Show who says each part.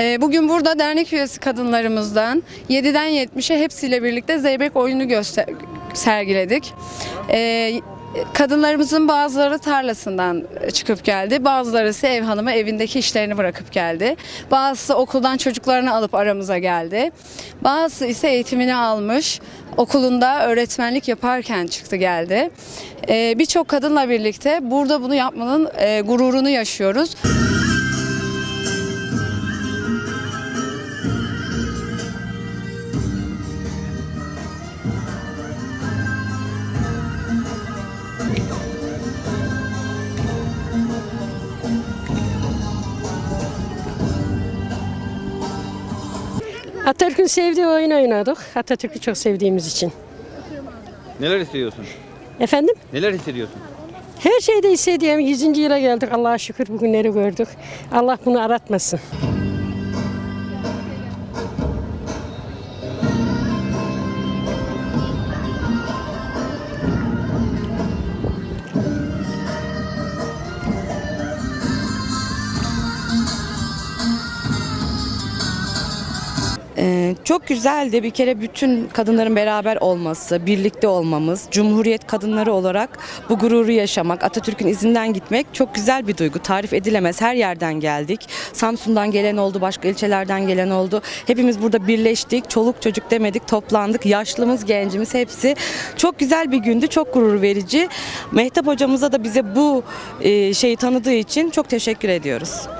Speaker 1: Ee, Bugün burada dernek üyesi kadınlarımızdan 7'den 70'e hepsiyle birlikte zeybek oyunu göster sergiledik. Ee, Kadınlarımızın bazıları tarlasından çıkıp geldi. Bazıları ise ev hanımı evindeki işlerini bırakıp geldi. Bazısı okuldan çocuklarını alıp aramıza geldi. Bazısı ise eğitimini almış. Okulunda öğretmenlik yaparken çıktı geldi. Ee, Birçok kadınla birlikte burada bunu yapmanın e, gururunu yaşıyoruz.
Speaker 2: Atatürk'ün sevdiği oyun oynadık. Atatürk'ü çok sevdiğimiz için.
Speaker 3: Neler hissediyorsun?
Speaker 2: Efendim?
Speaker 3: Neler hissediyorsun?
Speaker 2: Her şeyde hissediyorum. 100. yıla geldik. Allah'a şükür bugünleri gördük. Allah bunu aratmasın.
Speaker 4: Ee, çok güzeldi. Bir kere bütün kadınların beraber olması, birlikte olmamız, Cumhuriyet kadınları olarak bu gururu yaşamak, Atatürk'ün izinden gitmek çok güzel bir duygu. Tarif edilemez. Her yerden geldik. Samsun'dan gelen oldu, başka ilçelerden gelen oldu. Hepimiz burada birleştik. Çoluk çocuk demedik, toplandık. Yaşlımız, gencimiz hepsi. Çok güzel bir gündü, çok gurur verici. Mehtap hocamıza da bize bu e, şeyi tanıdığı için çok teşekkür ediyoruz.